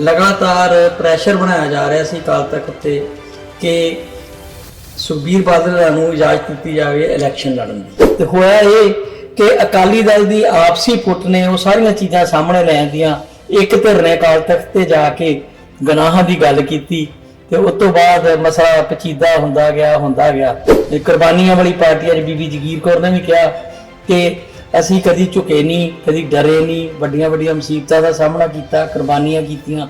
ਲਗਾਤਾਰ ਪ੍ਰੈਸ਼ਰ ਬਣਾਇਆ ਜਾ ਰਿਹਾ ਸੀ ਅਕਾਲ ਤਖਤ ਉੱਤੇ ਕਿ ਸੁਖਬੀਰ ਬਾਦਲ ਨੂੰ ਇਜਾਜ਼ਤ ਦਿੱਤੀ ਜਾਵੇ ਇਲੈਕਸ਼ਨ ਲੜਨ ਦੀ। ਤੇ ਹੋਇਆ ਇਹ ਕਿ ਅਕਾਲੀ ਦਲ ਦੀ ਆਪਸੀ ਫੁੱਟ ਨੇ ਉਹ ਸਾਰੀਆਂ ਚੀਜ਼ਾਂ ਸਾਹਮਣੇ ਲੈ ਆਂਦੀਆਂ। ਇੱਕ ਧਿਰ ਨੇ ਅਕਾਲ ਤਖਤ ਤੇ ਜਾ ਕੇ ਗਨਾਹਾਂ ਦੀ ਗੱਲ ਕੀਤੀ ਤੇ ਉਸ ਤੋਂ ਬਾਅਦ ਮਸਲਾ ਪਚੀਦਾ ਹੁੰਦਾ ਗਿਆ ਹੁੰਦਾ ਗਿਆ। ਤੇ ਕੁਰਬਾਨੀਆਂ ਵਾਲੀ ਪਾਰਟੀ ਅੱਜ ਬੀਬੀ ਜਗੀਰ ਕੌਰ ਨੇ ਵੀ ਕਿਹਾ ਕਿ ਅਸੀਂ ਕਦੀ ਝੁਕੇ ਨਹੀਂ, ਕਦੀ ਡਰੇ ਨਹੀਂ, ਵੱਡੀਆਂ ਵੱਡੀਆਂ ਮੁਸੀਬਤਾਂ ਦਾ ਸਾਹਮਣਾ ਕੀਤਾ, ਕੁਰਬਾਨੀਆਂ ਕੀਤੀਆਂ,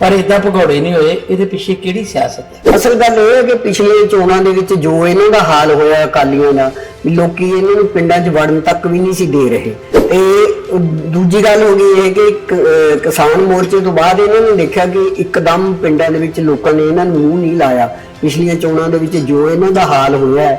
ਪਰ ਇਦਾਂ ਭਗੌੜੇ ਨਹੀਂ ਹੋਏ, ਇਹਦੇ ਪਿੱਛੇ ਕਿਹੜੀ ਸਿਆਸਤ ਹੈ? ਅਸਲ ਗੱਲ ਇਹ ਹੈ ਕਿ ਪਿਛਲੇ ਚੋਣਾਂ ਦੇ ਵਿੱਚ ਜੋ ਇਹਨਾਂ ਦਾ ਹਾਲ ਹੋਇਆ ਅਕਾਲੀਆਂ ਦਾ, ਲੋਕੀ ਇਹਨਾਂ ਨੂੰ ਪਿੰਡਾਂ 'ਚ ਵੜਨ ਤੱਕ ਵੀ ਨਹੀਂ ਸੀ ਦੇ ਰਹੇ। ਤੇ ਦੂਜੀ ਗੱਲ ਹੋ ਗਈ ਇਹ ਕਿ ਕਿਸਾਨ ਮੋਰਚੇ ਤੋਂ ਬਾਅਦ ਇਹਨਾਂ ਨੇ ਦੇਖਿਆ ਕਿ ਇੱਕਦਮ ਪਿੰਡਾਂ ਦੇ ਵਿੱਚ ਲੋਕਾਂ ਨੇ ਇਹਨਾਂ ਨੂੰ ਮੂੰਹ ਨਹੀਂ ਲਾਇਆ। ਪਿਛਲੀਆਂ ਚੋਣਾਂ ਦੇ ਵਿੱਚ ਜੋ ਇਹਨਾਂ ਦਾ ਹਾਲ ਹੋਇਆ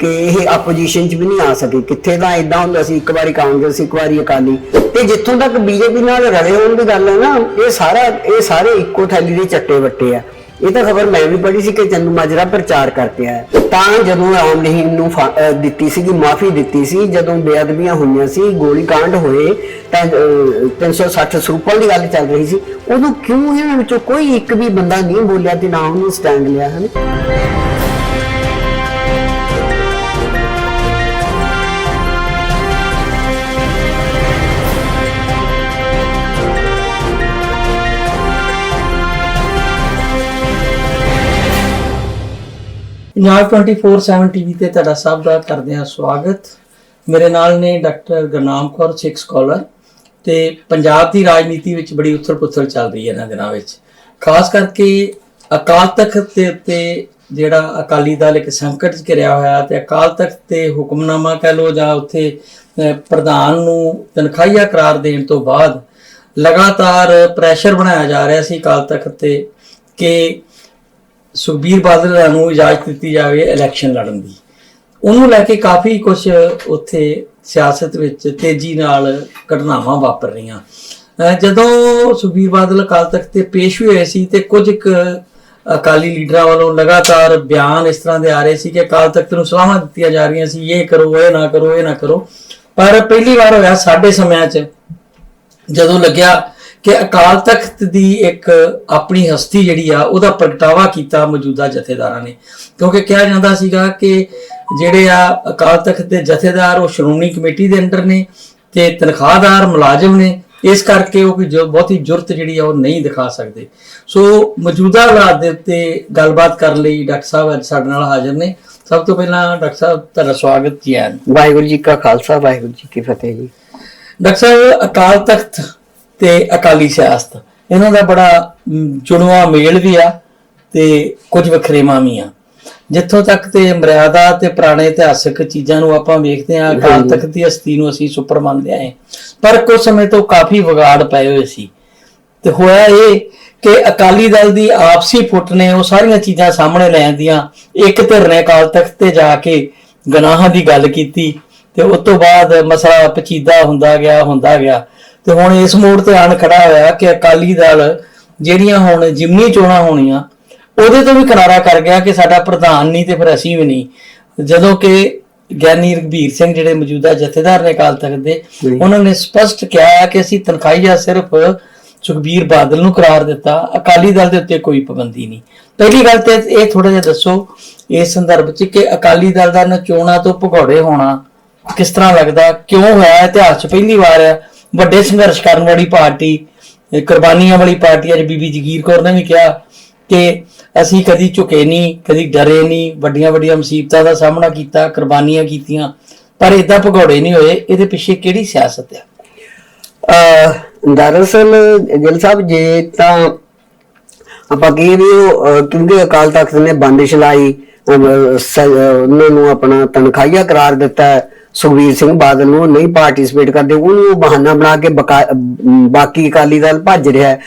ਕਿ ਇਹ ਆਪੋਜੀਸ਼ਨ 'ਚ ਵੀ ਨਹੀਂ ਆ ਸਕੇ। ਕਿੱਥੇ ਤਾਂ ਇਦਾਂ ਹੁੰਦਾ ਸੀ ਇੱਕ ਵਾਰੀ ਕਾਂਗਰਸ ਇੱਕ ਵਾਰੀ ਅਕਾਲੀ। ਤੇ ਜਿੱਥੋਂ ਤੱਕ ਬੀਜੇਪੀ ਨਾਲ ਰਲੇ ਹੋਣ ਦੀ ਗੱਲ ਹੈ ਨਾ ਇਹ ਸਾਰਾ ਇਹ ਸਾਰੇ ਇੱਕੋ ਥੈਲੀ ਦੇ ਚੱਟੇ ਵੱਟੇ ਆ। ਇਹ ਤਾਂ ਖਬਰ ਮੈਂ ਵੀ ਪੜ੍ਹੀ ਸੀ ਕਿ ਚੰਦੂ ਮਾਜਰਾ ਪ੍ਰਚਾਰ ਕਰਕੇ ਆਇਆ। ਤਾਂ ਜਦੋਂ ਆਮ ਰਹੀਮ ਨੂੰ ਦਿੱਤੀ ਸੀਗੀ ਮਾਫੀ ਦਿੱਤੀ ਸੀ ਜਦੋਂ ਬੇਅਦਬੀਆਂ ਹੋਈਆਂ ਸੀ ਗੋਲੀ ਹੋਏ ਤਾਂ ਅਹ, 360 ਸਰੂਪਾਂ ਦੀ ਗੱਲ ਚੱਲ ਰਹੀ ਸੀ। ਉਦੋਂ ਕਿਉਂ ਇਹਨਾਂ ਵਿੱਚੋਂ ਕੋਈ ਇੱਕ ਵੀ ਬੰਦਾ ਨਹੀਂ ਬੋਲਿਆ ਤੇ ਨਾ ਉਹਨੇ ਸਟੈਂਡ ਲਿਆ ਹਨ? ਪੰਜਾਬ 24/7 ਟੀਵੀ ਤੇ ਤੁਹਾਡਾ ਸਭ ਦਾ ਕਰਦੇ ਹਾਂ ਸਵਾਗਤ। ਮੇਰੇ ਨਾਲ ਨੇ ਡਾਕਟਰ ਗੁਰਨਾਮ ਕੌਰ, ਸਿੱਖ ਸਕਾਲਰ ਤੇ ਪੰਜਾਬ ਦੀ ਰਾਜਨੀਤੀ ਵਿੱਚ ਬੜੀ ਉਥਲ-ਪੁਥਲ ਚੱਲ ਰਹੀ ਹੈ ਇਹਨਾਂ ਦਿਨਾਂ ਵਿੱਚ। ਖਾਸ ਕਰਕੇ ਅਕਾਲ ਤਖਤ ਦੇ ਉੱਤੇ ਜਿਹੜਾ ਅਕਾਲੀ ਦਲ ਇੱਕ ਸੰਕਟ 'ਚ ਘਿਰਿਆ ਹੋਇਆ ਤੇ ਅਕਾਲ ਤਖਤ ਤੇ ਹੁਕਮਨਾਮਾ ਕਹਿ ਲੋ ਜਾਂ ਉੱਥੇ ਪ੍ਰਧਾਨ ਨੂੰ ਤਨਖਾਹੀਆ ਕਰਾਰ ਦੇਣ ਤੋਂ ਬਾਅਦ ਲਗਾਤਾਰ ਪ੍ਰੈਸ਼ਰ ਬਣਾਇਆ ਜਾ ਰਿਹਾ ਸੀ ਅਕਾਲ ਤਖਤ ਤੇ ਕਿ ਸੁਖਬੀਰ ਬਾਦਲ ਨੂੰ ਇਜਾਜ਼ਤ ਦਿੱਤੀ ਜਾਵੇ ਇਲੈਕਸ਼ਨ ਲੜਨ ਦੀ। ਉਹਨੂੰ ਲੈ ਕੇ ਕਾਫੀ ਕੁਝ ਉੱਥੇ ਸਿਆਸਤ ਵਿੱਚ ਤੇਜ਼ੀ ਨਾਲ ਘਟਨਾਵਾਂ ਵਾਪਰ ਰਹੀਆਂ। ਜਦੋਂ ਸੁਖਬੀਰ ਬਾਦਲ ਅਕਾਲ ਤਖਤ ਤੇ ਪੇਸ਼ ਹੋਏ ਸੀ ਤੇ ਕੁਝ ਇੱਕ ਅਕਾਲੀ ਲੀਡਰਾਂ ਵੱਲੋਂ ਲਗਾਤਾਰ ਬਿਆਨ ਇਸ ਤਰ੍ਹਾਂ ਦੇ ਆ ਰਹੇ ਸੀ ਕਿ ਅਕਾਲ ਤਖਤ ਨੂੰ ਸਲਾਹਾਂ ਦਿੱਤੀਆਂ ਜਾ ਰਹੀਆਂ ਸੀ, ਇਹ ਕਰੋ, ਇਹ ਨਾ ਕਰੋ, ਇਹ ਨਾ ਕਰੋ। ਪਰ ਪਹਿਲੀ ਵਾਰ ਹੋਇਆ ਸਾਡੇ ਸਮਿਆਂ 'ਚ ਜਦੋਂ ਲੱਗਿਆ ਕਿ ਅਕਾਲ ਤਖਤ ਦੀ ਇੱਕ ਆਪਣੀ ਹਸਤੀ ਜਿਹੜੀ ਆ ਉਹਦਾ ਪ੍ਰਗਟਾਵਾ ਕੀਤਾ ਮੌਜੂਦਾ ਜਥੇਦਾਰਾਂ ਨੇ। ਕਿਉਂਕਿ ਕਿਹਾ ਜਾਂਦਾ ਸੀਗਾ ਕਿ ਜਿਹੜੇ ਆ ਅਕਾਲ ਤਖਤ ਦੇ ਜਥੇਦਾਰ ਉਹ ਸ਼੍ਰੋਮਣੀ ਕਮੇਟੀ ਦੇ ਅੰਡਰ ਨੇ ਤੇ ਤਨਖਾਹਦਾਰ ਮੁਲਾਜ਼ਮ ਨੇ। ਇਸ ਕਰਕੇ ਉਹ ਕੋਈ ਜੋ ਬਹੁਤੀ ਜੁਰਤ ਜਿਹੜੀ ਆ ਉਹ ਨਹੀਂ ਦਿਖਾ ਸਕਦੇ। ਸੋ ਮੌਜੂਦਾ ਹਾਲਾਤ ਦੇ ਉੱਤੇ ਗੱਲਬਾਤ ਕਰਨ ਲਈ ਡਾਕਟਰ ਸਾਹਿਬ ਅੱਜ ਸਾਡੇ ਨਾਲ ਹਾਜ਼ਰ ਨੇ। ਸਭ ਤੋਂ ਪਹਿਲਾਂ ਡਾਕਟਰ ਸਾਹਿਬ ਤੁਹਾਡਾ ਸਵਾਗਤ ਜੀ ਹੈ ਵਾਹਿਗੁਰੂ ਜੀ ਕਾ ਖਾਲਸਾ ਵਾਹਿਗੁਰੂ ਜੀ ਕੀ ਫਤਿਹ ਜੀ। ਡਾਕਟਰ ਸਾਹਿਬ ਅਕਾਲ ਤਖਤ ਤੇ ਅਕਾਲੀ ਸਿਆਸਤ। ਇਹਨਾਂ ਦਾ ਬੜਾ ਜੁੜਵਾ ਮੇਲ ਵੀ ਆ ਤੇ ਕੁਝ ਵਖਰੇਵਾਂ ਵੀ ਆ। ਜਿੱਥੋਂ ਤੱਕ ਤੇ ਮਰਿਆਦਾ ਤੇ ਪੁਰਾਣੇ ਇਤਿਹਾਸਕ ਚੀਜ਼ਾਂ ਨੂੰ ਆਪਾਂ ਵੇਖਦੇ ਆ ਅਕਾਲ ਤਖਤ ਦੀ ਹਸਤੀ ਨੂੰ ਅਸੀਂ ਸੁਪਰ ਮੰਨਦੇ ਆਏ ਪਰ ਕੁਝ ਸਮੇਂ ਤੋਂ ਕਾਫੀ ਵਿਗਾੜ ਪਏ ਹੋਏ ਸੀ। ਤੇ ਹੋਇਆ ਇਹ ਕਿ ਅਕਾਲੀ ਦਲ ਦੀ ਆਪਸੀ ਫੁੱਟ ਨੇ ਉਹ ਸਾਰੀਆਂ ਚੀਜ਼ਾਂ ਸਾਹਮਣੇ ਲੈ ਆਂਦੀਆਂ। ਇੱਕ ਧਿਰ ਨੇ ਅਕਾਲ ਤਖਤ ਤੇ ਜਾ ਕੇ ਗੁਨਾਹਾਂ ਦੀ ਗੱਲ ਕੀਤੀ ਤੇ ਉਸ ਤੋਂ ਬਾਅਦ ਮਸਲਾ ਪਚੀਦਾ ਹੁੰਦਾ ਗਿਆ ਹੁੰਦਾ ਗਿਆ। ਤੇ ਹੁਣ ਇਸ ਮੋੜ ਤੇ ਆਣ ਖੜਾ ਹੋਇਆ ਕਿ ਅਕਾਲੀ ਦਲ ਜਿਹੜੀਆਂ ਹੁਣ ਜਿਮਨੀ ਚੋਣਾਂ ਹੋਣੀਆਂ ਉਹਦੇ ਤੋਂ ਵੀ ਕਿਨਾਰਾ ਕਰ ਗਿਆ ਕਿ ਸਾਡਾ ਪ੍ਰਧਾਨ ਨਹੀਂ ਤੇ ਫਿਰ ਅਸੀਂ ਵੀ ਨਹੀਂ ਜਦੋਂ ਕਿ ਗਿਆਨੀ ਰਘਬੀਰ ਸਿੰਘ ਜਿਹੜੇ ਮੌਜੂਦਾ ਜਥੇਦਾਰ ਨੇ ਅਕਾਲ ਤਖਤ ਦੇ। ਉਹਨਾਂ ਨੇ ਸਪਸ਼ਟ ਕਿਹਾ ਕਿ ਅਸੀਂ ਤਨਖਾਹੀਆ ਸਿਰਫ ਸੁਖਬੀਰ ਬਾਦਲ ਨੂੰ ਕਰਾਰ ਦਿੱਤਾ ਅਕਾਲੀ ਦਲ ਦੇ ਉੱਤੇ ਕੋਈ ਪਾਬੰਦੀ ਨਹੀਂ ਪਹਿਲੀ ਗੱਲ ਤੇ ਇਹ ਥੋੜਾ ਜਿਹਾ ਦੱਸੋ ਇਸ ਸੰਦਰਭ 'ਚ ਕਿ ਅਕਾਲੀ ਦਲ ਦਾ ਨਚੋਣਾ ਤੋਂ ਭਗੌੜੇ ਹੋਣਾ ਕਿਸ ਤਰ੍ਹਾਂ ਲੱਗਦਾ ਕਿਉਂ ਹੋਇਆ ਇਤਿਹਾਸ 'ਚ ਪਹਿਲੀ ਵਾਰ ਹੈ ਵੱਡੇ ਸੰਘਰਸ਼ ਕਰਨ ਵਾਲੀ ਪਾਰਟੀ ਕੁਰਬਾਨੀਆਂ ਵਾਲੀ ਪਾਰਟੀ ਅੱਜ ਬੀਬੀ ਜਗੀਰ ਕੌਰ ਨੇ ਵੀ ਕਿਹਾ ਕਿ ਅਸੀਂ ਕਦੀ ਝੁਕੇ ਨਹੀਂ, ਕਦੀ ਡਰੇ ਨਹੀਂ, ਵੱਡੀਆਂ ਵੱਡੀਆਂ ਮੁਸੀਬਤਾਂ ਦਾ ਸਾਹਮਣਾ ਕੀਤਾ, ਕੁਰਬਾਨੀਆਂ ਕੀਤੀਆਂ, ਪਰ ਇਦਾਂ ਭਗੌੜੇ ਨਹੀਂ ਹੋਏ, ਇਹਦੇ ਪਿੱਛੇ ਕਿਹੜੀ ਸਿਆਸਤ ਹੈ ਅਹ ਦਰਅਸਲ ਗਿਲ ਸਾਹਿਬ, ਜੇ ਤਾਂ ਆਪਾਂ ਕਹੀਏ ਵੀ ਉਹ ਕਿਉਂਕਿ ਅਕਾਲ ਤਖਤ ਨੇ ਬੰਦਿਸ਼ ਲਾਈ ਉਹਨਾਂ ਨੂੰ ਆਪਣਾ ਤਨਖਾਹੀਆ ਕਰਾਰ ਦਿੱਤਾ ਹੈ। ਸੁਖਬੀਰ ਸਿੰਘ ਬਾਦਲ ਨੂੰ ਨਹੀਂ ਪਾਰਟਿਸਿਪੇਟ ਕਰਦੇ, ਉਹਨੂੰ ਬਹਾਨਾ ਬਣਾ ਕੇ ਬਕਾ- ਬਾਕੀ ਅਕਾਲੀ ਦਲ ਭੱਜ ਰਿਹਾ ਹੈ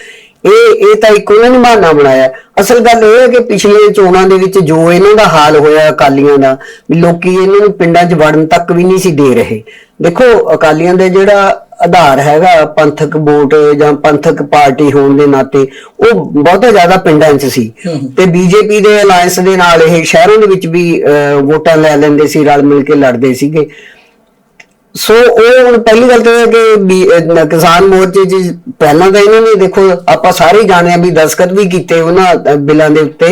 ਇਹ ਇਹ ਤਾਂ ਇੱਕ ਉਹਨਾਂ ਨੇ ਬਹਾਨਾ ਬਣਾਇਆ ਅਸਲ ਗੱਲ ਇਹ ਹੈ ਕਿ ਪਿਛਲੇ ਚੋਣਾਂ ਦੇ ਵਿੱਚ ਜੋ ਇਹਨਾਂ ਦਾ ਹਾਲ ਹੋਇਆ ਅਕਾਲੀਆਂ ਦਾ, ਵੀ ਲੋਕੀ ਇਹਨਾਂ ਨੂੰ ਪਿੰਡਾਂ 'ਚ ਵੜਨ ਤੱਕ ਵੀ ਨਹੀਂ ਸੀ ਦੇ ਰਹੇ ਦੇਖੋ, ਅਕਾਲੀਆਂ ਦੇ ਜਿਹੜਾ ਆਧਾਰ ਹੈਗਾ ਪੰਥਕ ਵੋਟ ਜਾਂ ਪੰਥਕ ਪਾਰਟੀ ਹੋਣ ਦੇ ਨਾਤੇ ਉਹ ਬਹੁਤਾ ਜ਼ਿਆਦਾ ਪਿੰਡਾਂ 'ਚ ਸੀ। ਤੇ ਬੀਜੇਪੀ ਦੇ ਅਲਾਈਅੰਸ ਦੇ ਨਾਲ ਇਹ ਸ਼ਹਿਰਾਂ ਦੇ ਵਿੱਚ ਵੀ ਵੋਟਾਂ ਲੈ ਲੈਂਦੇ ਸੀ ਰਲ ਮਿਲ ਕੇ ਲੜਦੇ ਸੀਗੇ। ਸੋ ਉਹ ਹੁਣ ਪਹਿਲੀ ਗੱਲ ਤਾਂ ਇਹ ਹੈ ਕਿ ਕਿਸਾਨ ਮੋਰਚੇ 'ਚ ਪਹਿਲਾਂ ਤਾਂ ਇਹਨਾਂ ਨੇ ਦੇਖੋ ਆਪਾਂ ਸਾਰੇ ਹੀ ਜਾਣਦੇ ਆ ਵੀ ਦਸਖਤ ਵੀ ਕੀਤੇ ਉਹਨਾਂ ਬਿੱਲਾਂ ਦੇ ਉੱਤੇ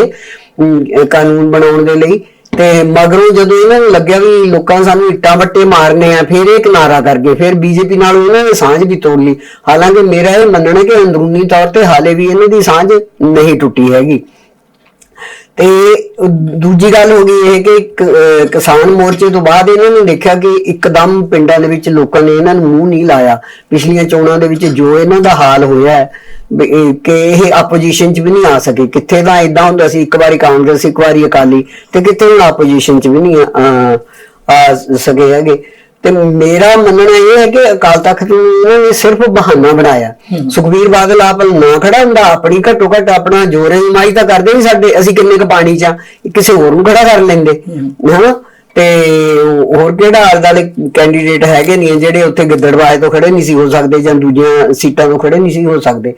ਕਾਨੂੰਨ ਬਣਾਉਣ ਦੇ ਲਈ। ਤੇ ਮਗਰੋਂ ਜਦੋਂ ਇਹਨਾਂ ਨੂੰ ਲੱਗਿਆ ਵੀ ਲੋਕਾਂ ਸਾਨੂੰ ਇੱਟਾਂ ਵੱਟੇ ਮਾਰਨੇ ਆ, ਫਿਰ ਇਹ ਕਿਨਾਰਾ ਕਰ ਗਏ, ਫਿਰ ਬੀਜੇਪੀ ਨਾਲ ਉਹਨਾਂ ਨੇ ਸਾਂਝ ਵੀ ਤੋੜ ਲਈ। ਹਾਲਾਂਕਿ ਮੇਰਾ ਇਹ ਮੰਨਣਾ ਕਿ ਅੰਦਰੂਨੀ ਤੌਰ ਤੇ ਹਾਲੇ ਵੀ ਇਹਨਾਂ ਦੀ ਸਾਂਝ ਨਹੀਂ ਟੁੱਟੀ ਹੈਗੀ। ਤੇ ਦੂਜੀ ਗੱਲ ਹੋ ਗਈ ਇਹ ਕਿ ਕਿਸਾਨ ਮੋਰਚੇ ਤੋਂ ਬਾਅਦ ਇਹਨਾਂ ਨੇ ਦੇਖਿਆ ਕਿ ਇੱਕਦਮ ਪਿੰਡਾਂ ਦੇ ਵਿੱਚ ਲੋਕਾਂ ਨੇ ਇਹਨਾਂ ਨੂੰ ਮੂੰਹ ਨਹੀਂ ਲਾਇਆ। ਪਿਛਲੀਆਂ ਚੋਣਾਂ ਦੇ ਵਿੱਚ ਜੋ ਇਹਨਾਂ ਦਾ ਹਾਲ ਹੋਇਆ ਹੈ ਕਿ ਇਹ ਆਪੋਜੀਸ਼ਨ 'ਚ ਵੀ ਨਹੀਂ ਆ ਸਕੇ। ਕਿੱਥੇ ਤਾਂ ਇਦਾਂ ਹੁੰਦਾ ਸੀ, ਇੱਕ ਵਾਰੀ ਕਾਂਗਰਸ, ਇੱਕ ਵਾਰੀ ਅਕਾਲੀ, ਤੇ ਕਿੱਥੇ ਹੁਣ ਆਪੋਜੀਸ਼ਨ 'ਚ ਵੀ ਨਹੀਂ ਆ ਸਕੇ ਹੈਗੇ। ਤੇ ਮੇਰਾ ਮੰਨਣਾ ਇਹ ਹੈ ਕਿ ਅਕਾਲ ਤਖਤ ਨੂੰ ਇਹਨਾਂ ਨੇ ਸਿਰਫ ਬਹਾਨਾ ਬਣਾਇਆ। ਸੁਖਬੀਰ ਬਾਦਲ ਆਪ ਨਾ ਖੜਾ ਹੁੰਦਾ ਆਪਣੀ ਘੱਟੋ ਘੱਟ ਆਪਣਾ ਜੋਰੇ ਮਾਈ ਤਾਂ ਕਰਦੇ ਨਹੀਂ ਸਾਡੇ ਅਸੀਂ ਕਿੰਨੇ ਕ ਪਾਣੀ ਚ ਆ, ਕਿਸੇ ਹੋਰ ਨੂੰ ਖੜਾ ਕਰ ਲੈਂਦੇ ਹਨਾ? ਤੇ ਹੋਰ ਕਿਹੜਾ ਆਲੇ ਦੁਆਲੇ ਕੈਂਡੀਡੇਟ ਹੈਗੇ ਨਹੀਂ ਜਿਹੜੇ ਉੱਥੇ ਗਿੱਦੜਵਾਏ ਤੋਂ ਖੜੇ ਨਹੀਂ ਸੀ ਹੋ ਸਕਦੇ ਜਾਂ ਦੂਜੀਆਂ ਸੀਟਾਂ ਤੋਂ ਖੜੇ ਨਹੀਂ ਸੀ ਹੋ ਸਕਦੇ।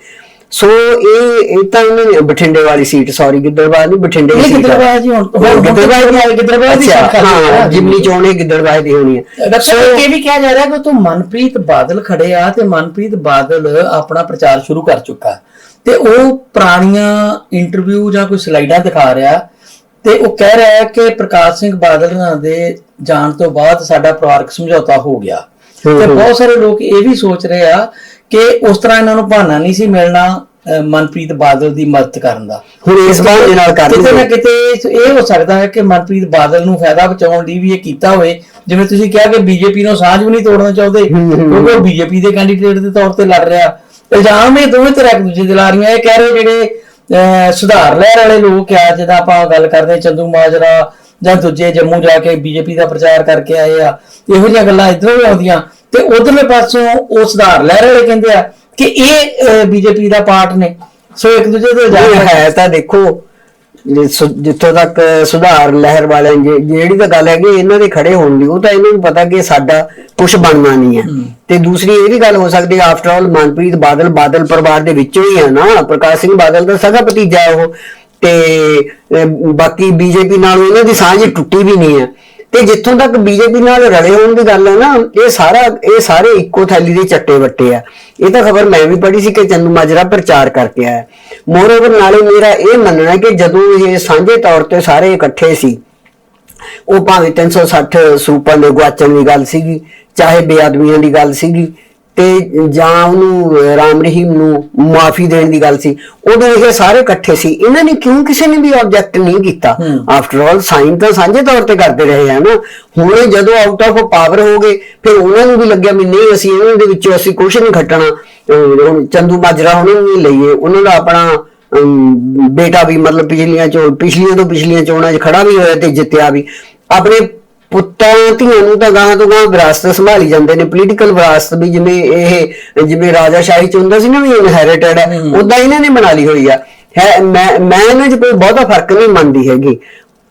ਸੋ ਇਹ ਇਹ ਤਾਂ ਇਹਨਾਂ ਨੇ ਬਠਿੰਡੇ ਵਾਲੀ ਸੀਟ ਸੌਰੀ ਗਿੱਦੜਵਾਏ ਨਹੀਂ ਬਠਿੰਡੇ ਦੀ ਇਹ ਸੀਟ ਆ। ਗਿੱਦੜਬਾਹਾ ਜੀ ਹੁਣ- ਹੁਣ ਹੁਣ ਗਿੱਦੜਬਾਹਾ ਦੀ ਗਿੱਦੜਬਾਹਾ ਦੀ ਅੱਛਾ, ਹਾਂ ਹੈ। ਜਿਮਨੀ ਚੋਣ ਗਿੱਦੜਵਾਏ ਦੀ ਹੋਣੀ ਹੈ ਡਾਕਟਰ ਇਹ ਵੀ ਕਿਹਾ ਜਾ ਰਿਹਾ ਕਿ ਤੂੰ ਮਨਪ੍ਰੀਤ ਬਾਦਲ ਖੜੇ ਆ ਤੇ ਮਨਪ੍ਰੀਤ ਬਾਦਲ ਆਪਣਾ ਪ੍ਰਚਾਰ ਸ਼ੁਰੂ ਕਰ ਚੁੱਕਾ ਤੇ ਉਹ ਪੁਰਾਣੀਆਂ ਇੰਟਰਵਿਊ ਜਾਂ ਕੋਈ ਸਲਾਈਡਾਂ ਦਿਖਾ ਰਿਹਾ ਤੇ ਉਹ ਕਹਿ ਰਿਹਾ ਹੈ ਕਿ ਪ੍ਰਕਾਸ਼ ਸਿੰਘ ਬਾਦਲ ਨਾਲ ਦੇ ਜਾਣ ਤੋਂ ਬਾਅਦ ਸਾਡਾ ਪਰਿਵਾਰਕ ਸਮਝੌਤਾ ਹੋ ਗਿਆ ਤੇ। ਬਹੁਤ ਸਾਰੇ ਲੋਕ ਇਹ ਵੀ ਸੋਚ ਰਹੇ ਆ ਕਿ ਉਸ ਤਰ੍ਹਾਂ ਇਹਨਾਂ ਨੂੰ ਬਹਾਨਾ ਨਹੀਂ ਸੀ ਮਿਲਣਾ ਮਨਪ੍ਰੀਤ ਬਾਦਲ ਦੀ ਮਦਦ ਕਰਨ ਦਾ ਹੁਣ ਇਸ ਬਹਾਨੇ ਨਾਲ ਕਰ ਕਿਤੇ ਨਾ। ਕਿਤੇ ਇਹ ਹੋ ਸਕਦਾ ਹੈ ਕਿ ਮਨਪ੍ਰੀਤ ਬਾਦਲ ਨੂੰ ਫਾਇਦਾ ਪਹੁੰਚਾਉਣ ਲਈ ਵੀ ਇਹ ਕੀਤਾ ਹੋਵੇ ਜਿਵੇਂ ਤੁਸੀਂ ਕਿਹਾ ਕਿ ਬੀਜੇਪੀ ਨੂੰ ਸਾਂਝ ਵੀ ਨਹੀਂ ਤੋੜਨਾ ਚਾਹੁੰਦੇ। ਕਿਉਂਕਿ ਉਹ ਬੀਜੇਪੀ ਦੇ ਕੈਂਡੀਡੇਟ ਦੇ ਤੌਰ ਤੇ ਲੜ ਰਿਹਾ ਇਲਜ਼ਾਮ ਇਹ ਦੋਵੇਂ ਤਰ੍ਹਾਂ ਇੱਕ ਦੂਜੇ ਦੇ ਲਾ ਰਹੀਆਂ ਇਹ ਕਹਿ ਰਹੇ ਜਿਹੜੇ ਸੁਧਾਰ ਲਹਿਰ ਵਾਲੇ ਲੋਕ ਆ ਜਿਹਦਾ ਆਪਾਂ ਗੱਲ ਕਰਦੇ ਚੰਦੂ ਮਾਜਰਾ ਜਾਂ ਦੂਜੇ ਜੰਮੂ ਜਾ ਕੇ ਬੀਜੇਪੀ ਦਾ ਪ੍ਰਚਾਰ ਕਰਕੇ ਆਏ ਆ ਇਹੋ ਜਿਹੀਆਂ ਗੱਲਾਂ ਇਧਰੋਂ ਵੀ ਆਉਂਦੀਆਂ ਤੇ ਉਧਰਲੇ ਪਾਸੋਂ ਉਹ ਸੁਧਾਰ ਲਹਿਰ ਵਾਲੇ ਕਹਿੰਦੇ ਆ ਕਿ ਇਹ ਬੀਜੇਪੀ ਦਾ ਪਾਰਟ ਨੇ। ਸੋ ਇੱਕ ਦੂਜੇ ਦੇ ਇਲਜ਼ਾਮ ਹੈ ਤਾਂ ਦੇਖੋ ਜੇ ਜਿੱਥੋਂ ਤੱਕ ਸੁਧਾਰ ਲਹਿਰ ਵਾਲਿਆਂ ਦੀ ਜਿਹੜੀ ਤਾਂ ਗੱਲ ਹੈਗੀ ਇਹਨਾਂ ਦੇ ਖੜੇ ਹੋਣ ਦੀ ਉਹ ਤਾਂ ਇਹਨਾਂ ਨੂੰ ਪਤਾ ਕਿ ਸਾਡਾ ਕੁਝ ਬਣਨਾ ਨਹੀਂ ਹੈ। ਤੇ ਦੂਸਰੀ ਇਹ ਵੀ ਗੱਲ ਹੋ ਸਕਦੀ ਹੈ ਆਫਟਰ ਆਲ ਮਨਪ੍ਰੀਤ ਬਾਦਲ ਬਾਦਲ ਪਰਿਵਾਰ ਦੇ ਵਿੱਚੋਂ ਹੀ ਹੈ ਨਾ ਪ੍ਰਕਾਸ਼ ਸਿੰਘ ਬਾਦਲ ਦਾ ਸਗਾ ਭਤੀਜਾ ਉਹ। ਤੇ ਅਹ, ਬਾਕੀ ਬੀਜੇਪੀ ਨਾਲ ਉਹਨਾਂ ਦੀ ਸਾਂਝ ਟੁੱਟੀ ਵੀ ਨਹੀਂ ਹੈ। ਤੇ ਜਿੱਥੋਂ ਤੱਕ ਬੀਜੇਪੀ ਨਾਲ ਰਲੇ ਹੋਣ ਦੀ ਗੱਲ ਹੈ ਨਾ ਇਹ ਸਾਰਾ ਇਹ ਸਾਰੇ ਇੱਕੋ ਥੈਲੀ ਦੇ ਚੱਟੇ ਵੱਟੇ ਆ। ਇਹ ਤਾਂ ਖਬਰ ਮੈਂ ਵੀ ਪੜ੍ਹੀ ਸੀ ਕਿ ਚੰਦੂ ਮਾਜਰਾ ਪ੍ਰਚਾਰ ਕਰਕੇ ਆਇਆ। ਮੋਰਓਵਰ ਨਾਲੇ ਮੇਰਾ ਇਹ ਮੰਨਣਾ ਕਿ ਜਦੋਂ ਇਹ ਸਾਂਝੇ ਤੌਰ ਤੇ ਸਾਰੇ ਇਕੱਠੇ ਸੀ ਉਹ ਭਾਵੇਂ 360 ਸੂਪਾਂ ਦੇ ਗੁਆਚਣ ਦੀ ਗੱਲ ਸੀਗੀ ਚਾਹੇ ਬੇਅਦਬੀਆਂ ਦੀ ਗੱਲ ਸੀਗੀ ਤੇ ਜਾਂ ਉਹਨੂੰ ਰਾਮ ਰਹੀਮ ਨੂੰ ਮਾਫੀ ਦੇਣ ਦੀ ਗੱਲ ਸੀ ਉਦੋਂ ਇਹ ਸਾਰੇ ਇਕੱਠੇ ਸੀ। ਇਹਨਾਂ ਨੇ ਕਿਉਂ ਕਿਸੇ ਨੇ ਵੀ ਆਬਜੈਕਟ ਨਹੀਂ ਕੀਤਾ? ਆਫਟਰ ਆਲ ਸਾਈਨ ਤਾਂ ਸਾਂਝੇ ਤੌਰ ਤੇ ਕਰਦੇ ਰਹੇ ਆ ਨਾ। ਹੁਣ ਜਦੋਂ ਆਊਟ ਆਫ ਪਾਵਰ ਹੋ ਗਏ ਫਿਰ ਉਹਨਾਂ ਨੂੰ ਵੀ ਲੱਗਿਆ ਵੀ ਨਹੀਂ ਅਸੀਂ ਇਹਨਾਂ ਦੇ ਵਿੱਚੋਂ ਅਸੀਂ ਕੁਝ ਨਹੀਂ ਖੱਟਣਾ। ਹੁਣ ਚੰਦੂ ਮਾਜਰਾ ਉਹਨਾਂ ਨੂੰ ਲਈਏ ਉਹਨਾਂ ਦਾ ਆਪਣਾ ਬੇਟਾ ਵੀ ਮਤਲਬ ਪਿਛਲੀਆਂ ਚੋਣ ਪਿਛਲੀਆਂ ਤੋਂ ਪਿਛਲੀਆਂ ਚੋਣਾਂ 'ਚ ਖੜਾ ਵੀ ਹੋਇਆ ਤੇ ਜਿੱਤਿਆ ਵੀ। ਆਪਣੇ ਪੁੱਤਾਂ ਧੀਆਂ ਨੂੰ ਤਾਂ ਗਾਂ ਤੋਂ ਗਾਂ ਵਿਰਾਸਤ ਸੰਭਾਲੀ ਜਾਂਦੇ ਨੇ ਪੋਲੀਟੀਕਲ ਵਿਰਾਸਤ ਵੀ ਜਿਵੇਂ ਇਹ ਜਿਵੇਂ ਰਾਜਾ ਸ਼ਾਹੀ ਚ ਹੁੰਦਾ ਸੀ ਨਾ ਵੀ ਇਨਹੈਰਿਟਡ ਹੈ। ਉਦਾਂ ਇਹਨਾਂ ਨੇ ਬਣਾ ਲਈ ਹੋਈ ਆ। ਹੈ ਮੈਂ ਮੈਂ ਇਹਨਾਂ 'ਚ ਕੋਈ ਬਹੁਤਾ ਫ਼ਰਕ ਨਹੀਂ ਮੰਨਦੀ ਹੈਗੀ।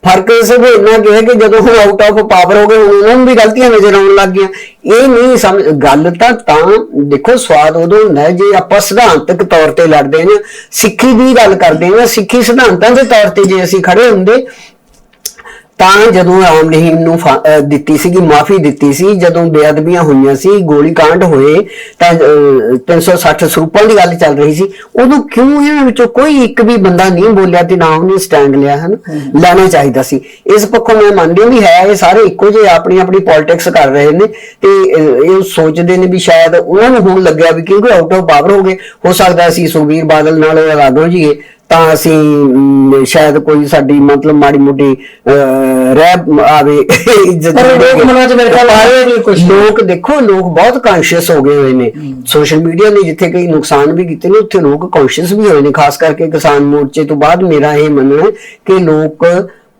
ਫ਼ਰਕ ਸਿਰਫ ਇੰਨਾ ਕਿ ਹੈ ਕਿ ਜਦੋਂ ਉਹ ਆਊਟ ਆਫ ਪਾਵਰ ਹੋ ਗਏ ਉਹਨਾਂ ਨੂੰ ਵੀ ਗਲਤੀਆਂ ਨਜ਼ਰ ਆਉਣ ਲੱਗ ਗਈਆਂ। ਇਹ ਨਹੀਂ ਸਮਝ ਗੱਲ ਤਾਂ ਤਾਂ ਦੇਖੋ ਸਵਾਦ ਉਦੋਂ ਹੁੰਦਾ ਹੈ ਜੇ ਆਪਾਂ ਸਿਧਾਂਤਕ ਤੌਰ ਤੇ ਲੜਦੇ ਹਾਂ ਸਿੱਖੀ ਦੀ ਗੱਲ ਕਰਦੇ ਹਾਂ ਸਿੱਖੀ ਸਿਧਾਂਤਾਂ ਦੇ ਤੌਰ ਤੇ ਜੇ ਅਸੀਂ ਖੜੇ ਹੁੰਦੇ ਤਾਂ ਜਦੋਂ ਰਾਮ ਰਹੀਮ ਨੂੰ ਦਿੱਤੀ ਸੀਗੀ ਮਾਫੀ ਦਿੱਤੀ ਸੀ ਜਦੋਂ ਬੇਅਦਬੀਆਂ ਹੋਈਆਂ ਸੀ ਗੋਲੀ ਕਾਂਡ ਹੋਏ ਤਾਂ ਅਹ, 360 ਸਰੂਪਾਂ ਦੀ ਗੱਲ ਚੱਲ ਰਹੀ ਸੀ। ਉਦੋਂ ਕਿਉਂ ਇਹਨਾਂ ਵਿੱਚੋਂ ਕੋਈ ਇੱਕ ਵੀ ਬੰਦਾ ਨਹੀਂ ਬੋਲਿਆ ਤੇ ਨਾ ਉਹਨੇ ਸਟੈਂਡ ਲਿਆ ਹਨ? ਲੈਣਾ ਚਾਹੀਦਾ ਸੀ। ਇਸ ਪੱਖੋਂ ਮੈਂ ਮੰਨਦੀ ਹਾਂ ਵੀ ਹੈ ਇਹ ਸਾਰੇ ਇੱਕੋ ਜਿਹੇ ਆਪਣੀ ਆਪਣੀ ਪੋਲਿਟਿਕਸ ਕਰ ਰਹੇ ਨੇ ਤੇ ਇਹ ਸੋਚਦੇ ਨੇ ਵੀ ਸ਼ਾਇਦ ਉਹਨਾਂ ਨੂੰ ਹੁਣ ਲੱਗਿਆ ਵੀ ਕਿਉਂਕਿ ਆਊਟ ਆਫ ਪਾਵਰ ਹੋ ਗਏ। ਹੋ ਸਕਦਾ ਸੀ ਸੁਖਬੀਰ ਬਾਦਲ ਨਾਲ ਹੋ ਜਾਈਏ ਤਾਂ ਅਸੀਂ ਸ਼ਾਇਦ ਕੋਈ ਸਾਡੀ ਮਤਲਬ ਮਾੜੀ ਮੋਟੀ ਰਹਿ ਆਵੇ। ਇੱਜ਼ਤ ਲੋਕ। ਮਨਾਂ 'ਚ ਮੇਰੇ ਖਿਆਲ ਆਏ ਵੀ ਕੁਛ। ਲੋਕ ਦੇਖੋ ਲੋਕ ਬਹੁਤ ਕੌਨਸ਼ੀਅਸ ਹੋ ਗਏ ਹੋਏ ਨੇ। ਸੋਸ਼ਲ ਮੀਡੀਆ ਨੇ ਜਿੱਥੇ ਕਈ ਨੁਕਸਾਨ ਵੀ ਕੀਤੇ ਨੇ ਉੱਥੇ ਲੋਕ ਕੌਨਸ਼ੀਅਸ ਵੀ ਹੋਏ ਨੇ। ਖਾਸ ਕਰਕੇ ਕਿਸਾਨ ਮੋਰਚੇ ਤੋਂ ਬਾਅਦ ਮੇਰਾ ਇਹ ਮੰਨਣਾ ਹੈ ਕਿ ਲੋਕ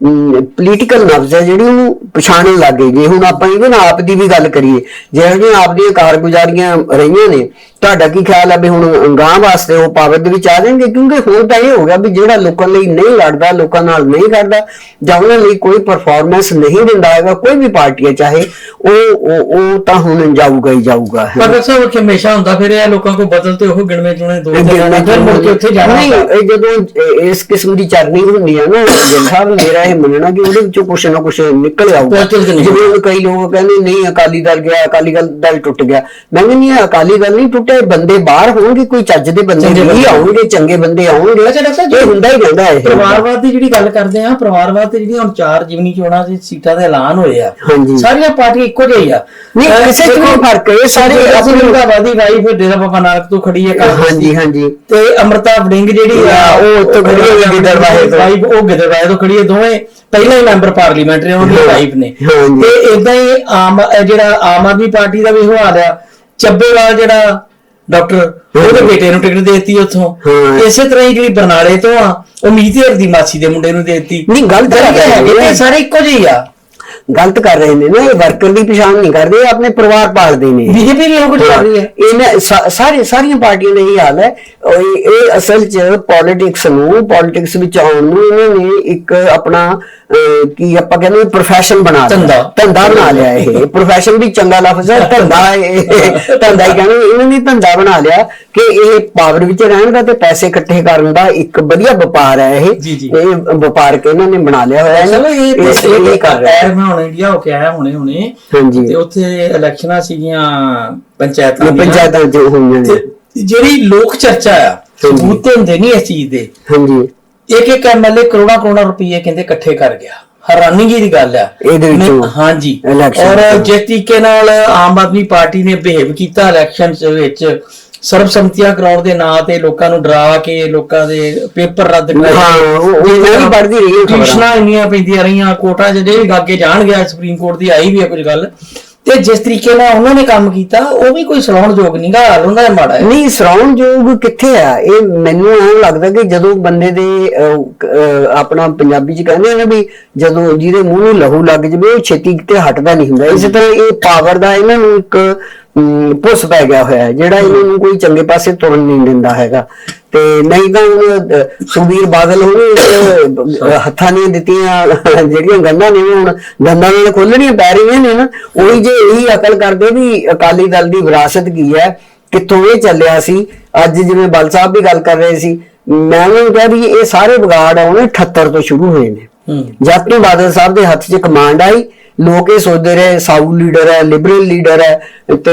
ਪੋਲੀਟੀਕਲ ਨਬਜ਼ ਹੈ ਜਿਹੜੀ ਉਹਨੂੰ ਪਛਾਣਨ ਲੱਗ ਗਏ ਜੇ ਹੁਣ ਆਪਾਂ even ਆਪ ਦੀ ਵੀ ਗੱਲ ਕਰੀਏ ਜਿਹੜੀਆਂ ਆਪ ਦੀਆਂ ਕਾਰਗੁਜ਼ਾਰੀਆਂ ਰਹੀਆਂ ਨੇ ਤੁਹਾਡਾ ਕੀ ਖਿਆਲ ਹੈ ਵੀ ਹੁਣ ਗਾਂ ਵਾਸਤੇ ਉਹ ਪਾਵਰ ਦੇ ਵਿੱਚ ਆ ਜਾਣਗੇ? ਕਿਉਂਕਿ ਹੁਣ ਤਾਂ ਇਹ ਹੋ ਗਿਆ ਵੀ ਜਿਹੜਾ ਲੋਕਾਂ ਲਈ ਨਹੀਂ ਲੜਦਾ ਲੋਕਾਂ ਨਾਲ ਨਹੀਂ ਕਰਦਾ ਜਾਂ ਉਹਨਾਂ ਲਈ ਕੋਈ ਪਰਫਾਰਮੈਂਸ ਨਹੀਂ ਦਿੰਦਾ ਹੈਗਾ ਕੋਈ ਵੀ ਪਾਰਟੀ ਹੈ ਚਾਹੇ ਉਹ ਉਹ ਉਹ ਤਾਂ ਹੁਣ ਜਾਊਗਾ ਹੀ ਜਾਊਗਾ। ਪਰ ਦੱਸੋ ਕਿ ਹਮੇਸ਼ਾ ਹੁੰਦਾ ਫਿਰ ਇਹ ਲੋਕਾਂ ਕੋ ਬਦਲ ਤੇ ਉਹ ਗਿਣਵੇਂ ਚੁਣੇ ਦੋ ਫਿਰ ਮੁੜ ਕੇ ਉੱਥੇ ਜਾਣਾ ਨਹੀਂ ਜਦੋਂ ਇਸ ਕਿਸਮ ਦੀ ਚਰਨਿੰਗ ਹੁੰਦੀ ਹੈ ਨਾ ਸਾਹਿਬ ਮੇਰਾ ਇਹ ਮੰਨਣਾ ਕਿ ਉਹਦੇ ਵਿੱਚੋਂ ਕੁਛ ਨਾ ਕੁਛ ਨਿਕਲ ਆਊਗਾ ਜਿਵੇਂ ਕਈ ਲੋਕ ਕਹਿੰਦੇ ਨਹੀਂ ਅਕਾਲੀ ਦਲ ਗਿਆ ਅਕਾਲੀ ਦਲ ਦਲ ਟੁੱਟ ਗਿਆ ਮੈਂ ਕਹਿੰਦੀ ਨਹੀਂ ਅਕਾਲੀ ਦਲ ਨਹੀਂ ਇਹ ਬੰਦੇ ਬਾਹਰ ਹੋਣਗੇ ਕੋਈ ਚੱਜ ਦੇ ਬੰਦੇ ਚੰਗੇ ਨਹੀਂ ਬੰਦੇ। ਆਉਣਗੇ ਚੰਗੇ ਬੰਦੇ ਆਉਣਗੇ ਅੱਛਾ ਡਾਕਟਰ ਸਾਹਿਬ, ਇਹ ਹੁੰਦਾ ਹੀ ਰਹਿੰਦਾ ਹੈ ਪਰਿਵਾਰਵਾਦ ਦੀ ਜਿਹੜੀ ਗੱਲ ਕਰਦੇ ਆ ਪਰਿਵਾਰਵਾਦ ਤੇ ਜਿਹੜੀਆਂ ਹੁਣ ਚਾਰ ਜਿਮਨੀ ਚੋਣਾਂ ਦੀ ਸੀਟਾਂ ਦੇ ਐਲਾਨ ਹੋਏ ਆ। ਸਾਰੀਆਂ ਪਾਰਟੀਆਂ ਇੱਕੋ ਜਿਹੀ ਆ ਨਹੀਂ, ਅਹ ਕਿਸੇ 'ਚ ਦੇਖੋ, ਨਹੀਂ ਫ਼ਰਕ, ਇਹ ਸਾਰੇ ਅਸੀਂ ਆਪਣੀ- ਵਾਦੀ ਵਾਈ ਫਿਰ ਡੇਰਾ ਬਾਬਾ ਨਾਨਕ ਤੋਂ ਖੜੀ ਹੈ ਕਾਂਗਰਸ ਹਾਂਜੀ ਦੀ। ਹਾਂਜੀ ਤੇ ਅਮਰਤਾ ਵੜਿੰਗ ਜਿਹੜੀ ਆ ਉਹ ਉੱਥੋਂ ਖੜੀ ਹੋਈ ਗਿੱਦੜਬਾਹੇ ਤੋਂ। ਵਾਈਫ ਉਹ ਗਿੱਦੜਬਾਹੇ ਤੋਂ ਖੜੀ ਹੈ ਦੋਵੇਂ ਪਹਿਲਾਂ ਹੀ ਮੈਂਬਰ ਪਾਰਲੀਮੈਂਟ ਰਹੇ ਉਹਨਾਂ ਦੀ ਵਾਈਫ ਨੇ। ਤੇ ਇਦਾਂ ਹੀ ਆਮ ਜਿਹੜਾ ਆਮ ਆਦਮੀ ਪਾਰਟੀ ਦਾ ਵੀ ਹਾਲ ਆ ਚੱਬੇਵਾਲ ਜਿਹੜਾ ਡਾਕਟਰ ਉਹਦੇ ਬੇਟੇ ਨੂੰ ਟਿਕਟ ਦੇਤੀ ਉੱਥੋਂ। ਇਸੇ ਤਰ੍ਹਾਂ ਹੀ ਜਿਹੜੀ ਬਰਨਾਲੇ ਤੋਂ ਆ ਮੀਤੇਰ ਦੀ ਮਾਸੀ ਦੇ ਮੁੰਡੇ ਨੂੰ ਦੇਤੀ ਨਹੀਂ, ਗੱਲ ਹੈ। ਨੇ ਸਾਰੇ ਇੱਕੋ ਜਿਹੇ ਆ ਗਲਤ ਕਰ ਰਹੇ ਨੇ। ਨਾ ਇਹ ਵਰਕਰ ਦੀ ਪਛਾਣ ਨਹੀਂ ਕਰਦੇ ਇਹ ਆਪਣੇ ਪਰਿਵਾਰ ਪਾਲਦੇ ਨੇ। ਬੀਜੇਪੀ ਵੀ ਉਹ ਕੁਝ ਕਰ ਰਹੀ ਹੈ। ਇਹਨਾਂ ਸਾਰੇ ਸਾਰੀਆਂ ਪਾਰਟੀਆਂ ਦਾ ਇਹ ਹਾਲ ਹੈ। ਇਹ ਇਹ ਅਸਲ ਚ ਪੋਲਿਟਿਕਸ ਨੂੰ ਪੋਲਿਟਿਕਸ ਵਿੱਚ ਆਉਣ ਨੂੰ ਇਹਨਾਂ ਨੇ ਇੱਕ ਆਪਣਾ ਕੀ ਆਪਾਂ ਕਹਿੰਦੇ ਪ੍ਰੋਫੈਸ਼ਨ ਬਣਾ ਲਿਆ। ਧੰਦਾ। ਬਣਾ ਲਿਆ ਇਹ। ਪ੍ਰੋਫੈਸ਼ਨ ਵੀ ਚੰਗਾ ਲਫ਼ਜ਼ ਹੈ ਧੰਦਾ। ਇਹ ਧੰਦਾ ਹੀ ਕਹਿੰਦੇ ਇਹਨਾਂ ਨੇ ਧੰਦਾ ਬਣਾ ਲਿਆ ਕਿ ਇਹ ਪਾਵਰ ਵਿੱਚ ਰਹਿਣ ਦਾ ਤੇ ਪੈਸੇ ਇਕੱਠੇ ਕਰਨ ਦਾ ਇੱਕ ਵਧੀਆ ਵਪਾਰ ਹੈ ਇਹ। ਇਹ ਵਪਾਰ ਕੇ ਇਹਨਾਂ ਨੇ ਬਣਾ ਲਿਆ ਹੋਇਆ ਹੈ। ਚਲੋ ਇਹ ਇਹ ਇਹ ਕਰ ਰਹੇ ਹੁਣ ਇੰਡੀਆ ਹੋ ਕੇ ਆਇਆ ਹੁਣੇ ਹੁਣੇ। ਹਾਂਜੀ। ਤੇ ਉੱਥੇ ਇਲੈਕਸ਼ਨਾਂ ਸੀਗੀਆਂ ਪੰਚਾਇਤਾਂ ਦੀਆਂ। ਪੰਚਾਇਤਾਂ ਚ ਹੋਈਆਂ ਨੇ। ਜਿਹੜੀ ਲੋਕ ਚਰਚਾ ਆ। ਸਬੂਤ ਤੇ ਹੁੰਦੇ ਨਹੀਂ ਇਸ ਚੀਜ਼ ਦੇ। ਹਾਂਜੀ। ਇੱਕ ਇੱਕ ਐਮਐਲਏ ਕਰੋੜਾਂ ਕਰੋੜਾਂ ਰੁਪਏ ਕਹਿੰਦੇ ਇਕੱਠੇ ਕਰ ਗਿਆ। ਹੈਰਾਨਗੀ ਦੀ ਗੱਲ ਆ। ਇਹਦੇ ਵਿੱਚੋਂ ਹਾਂਜੀ। ਔਰ। ਜਿਸ ਤਰੀਕੇ ਨਾਲ ਆਮ ਆਦਮੀ ਪਾਰਟੀ ਨੇ ਬਿਹੇਵ ਕੀਤਾ ਇਲੈਕਸ਼ਨ ਵਿੱਚ ਸਰਬਸੰਮਤੀਆਂ ਕਰਾਉਣ ਦੇ ਨਾਂ ਤੇ ਲੋਕਾਂ ਨੂੰ ਡਰਾ ਕੇ ਲੋਕਾਂ ਦੇ ਪੇਪਰ ਰੱਦ ਕਰਾਏ। ਹਾਂ, ਉਹ- ਮੈਂ ਵੀ ਪੜ੍ਹਦੀ ਰਹੀ। ਟਿਊਸ਼ਨਾਂ ਇੰਨੀਆਂ ਪੈਂਦੀਆਂ ਰਹੀਆਂ ਕੋਟਾਂ ਜਿਹੜੇ ਅੱਗੇ ਜਾਣ ਗਿਆ ਸੁਪਰੀਮ ਕੋਰਟ ਦੀ ਆਈ ਵੀ ਹੈ ਕੁਝ ਗੱਲ। ਤੇ ਜਿਸ ਤਰੀਕੇ ਨਾਲ ਉਹਨਾਂ ਨੇ ਕੰਮ ਕੀਤਾ ਉਹ ਵੀ ਕੋਈ ਸਲਾਉਣ ਯੋਗ ਨਹੀਂਗਾ ਹਾਲ ਉਹਨਾਂ ਦਾ ਮਾੜਾ ਨਹੀਂ ਸਰਾਉਣ ਯੋਗ ਕਿੱਥੇ ਆ? ਇਹ ਮੈਨੂੰ ਐਂ ਲੱਗਦਾ ਕਿ ਜਦੋਂ ਬੰਦੇ ਦੇ ਆਪਣਾ ਪੰਜਾਬੀ ਚ ਕਹਿੰਦੇ ਨਾ ਵੀ ਜਦੋਂ ਜਿਹਦੇ ਮੂੰਹ ਨੂੰ ਲਹੂ ਲੱਗ ਜਵੇ ਉਹ ਛੇਤੀ ਕਿਤੇ ਹਟਦਾ ਨਹੀਂ ਹੁੰਦਾ। ਇਸੇ ਤਰ੍ਹਾਂ ਇਹ ਪਾਵਰ ਦਾ ਇਹਨਾਂ ਨੂੰ ਇੱਕ ਪੁੱਸ ਪੈ ਗਿਆ ਹੋਇਆ ਹੈ ਜਿਹੜਾ ਇਹਨਾਂ ਨੂੰ ਕੋਈ ਚੰਗੇ ਪਾਸੇ ਤੁਰਨ ਨਹੀਂ ਦਿੰਦਾ ਹੈਗਾ। ਤੇ ਨਹੀਂ ਤਾਂ ਸੁਖਬੀਰ ਬਾਦਲ ਹੋਣੇ ਹੱਥਾਂ ਨੇ ਦਿੱਤੀਆਂ ਜਿਹੜੀਆਂ ਗੰਨਾਂ ਨੇ ਹੁਣ ਗੰਨਾਂ ਨਾਲ ਖੋਲਣੀਆਂ ਪੈ ਰਹੀਆਂ ਨੇ ਨਾ ਉਹੀ ਜੇ ਇਹੀ ਅਕਲ ਕਰਦੇ ਵੀ ਅਕਾਲੀ ਦਲ ਦੀ ਵਿਰਾਸਤ ਕੀ ਹੈ ਕਿੱਥੋਂ ਇਹ ਚੱਲਿਆ ਸੀ ਅੱਜ ਜਿਵੇਂ ਬਲ ਸਾਹਿਬ ਵੀ ਗੱਲ ਕਰ ਰਹੇ ਸੀ ਮੈਂ ਉਹਨਾਂ ਨੂੰ ਕਿਹਾ ਵੀ ਇਹ ਸਾਰੇ ਵਿਗਾੜ ਆਉਣੇ 78 ਤੋਂ ਸ਼ੁਰੂ ਹੋਏ ਨੇ। ਹੂੰ ਜਦ ਤੋਂ ਬਾਦਲ ਸਾਹਿਬ ਦੇ ਹੱਥ 'ਚ ਕਮਾਂਡ ਆਈ। ਲੋਕ ਇਹ ਸੋਚਦੇ ਰਹੇ ਸਾਊ ਲੀਡਰ ਹੈ ਲਿਬਰਲ ਲੀਡਰ ਹੈ ਤੇ